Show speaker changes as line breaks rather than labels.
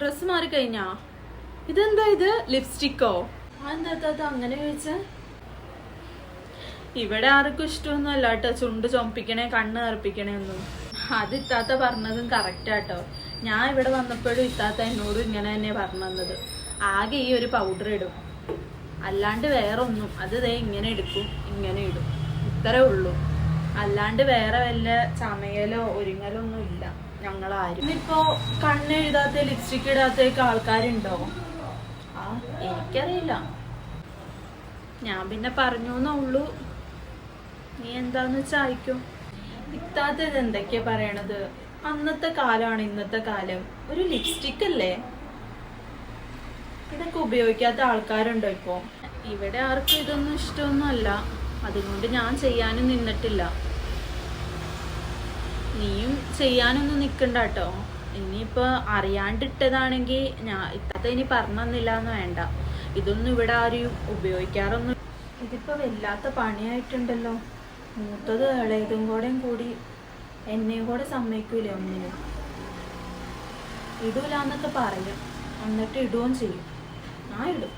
Dress മാറി കഴിഞ്ഞാ? ഇതെന്താ ഇത്? ലിപ്സ്റ്റിക്കോ? അങ്ങനെ ചോദിച്ച? ഇവിടെ ആർക്കും ഇഷ്ടമൊന്നുമല്ല കേട്ടോ ചുണ്ട് ചുമപ്പിക്കണേ കണ്ണ് കറുപ്പിക്കണേ ഒന്നും. അത് ഇത്താത്ത പറഞ്ഞതും കറക്റ്റ് ആട്ടോ. ഞാൻ ഇവിടെ വന്നപ്പോഴും ഇത്താത്ത എന്നോട് ഇങ്ങനെ തന്നെ പറഞ്ഞു തന്നത്. ആകെ ഈ ഒരു പൗഡർ ഇടും. അല്ലാണ്ട് വേറെ ഒന്നും അത് ദേ ഇങ്ങനെ എടുക്കും ഇങ്ങനെ ഇടും. ഇത്രേ ഉള്ളൂ. അല്ലാണ്ട് വേറെ വല്ല ചമയലോ ഒരുങ്ങലോ ഒന്നും ഇല്ല. ഞങ്ങളാരും. ഇപ്പോ കണ്ണെഴുതാത്ത ലിപ്സ്റ്റിക് ഇടാത്ത ആൾക്കാരുണ്ടോ? ആ എനിക്കറിയില്ല. ഞാൻ പിന്നെ പറഞ്ഞു എന്നുള്ളൂ നീ എന്താന്ന് വെച്ചായിക്കോ ഇത്താത്തത് ഇത്താത്ത ഇത് എന്തൊക്കെയാ പറയണത്? അന്നത്തെ കാലമാണ് ഇന്നത്തെ കാലം. ഒരു ലിപ്സ്റ്റിക് അല്ലേ? ഇതൊക്കെ ഉപയോഗിക്കാത്ത ആൾക്കാരുണ്ടോ ഇപ്പോ? ഇവിടെ ആർക്കും ഇതൊന്നും ഇഷ്ടമൊന്നും അല്ല അതുകൊണ്ട് ഞാൻ ചെയ്യാനും നിന്നിട്ടില്ല. നീയും ചെയ്യാനൊന്നും നിക്കണ്ട കേട്ടോ ഇനിയിപ്പോ അറിയാണ്ടിട്ടതാണെങ്കിൽ ഞാൻ ഇത്തത്തെ ഇനി പറഞ്ഞില്ല എന്ന് വേണ്ട. ഇതൊന്നും ഇവിടെ ആരും ഉപയോഗിക്കാറൊന്നും ഇതിപ്പോൾ വല്ലാത്ത പണിയായിട്ടുണ്ടല്ലോ. മൂത്തത് ഇളയതും കൂടെയും കൂടി എന്നെയും കൂടെ സമ്മതിക്കൂല ഒന്നിനും ഇടൂലെന്നൊക്കെ പറയും. എന്നിട്ട് ഇടുകയും ചെയ്യും. ഞാൻ ഇടും.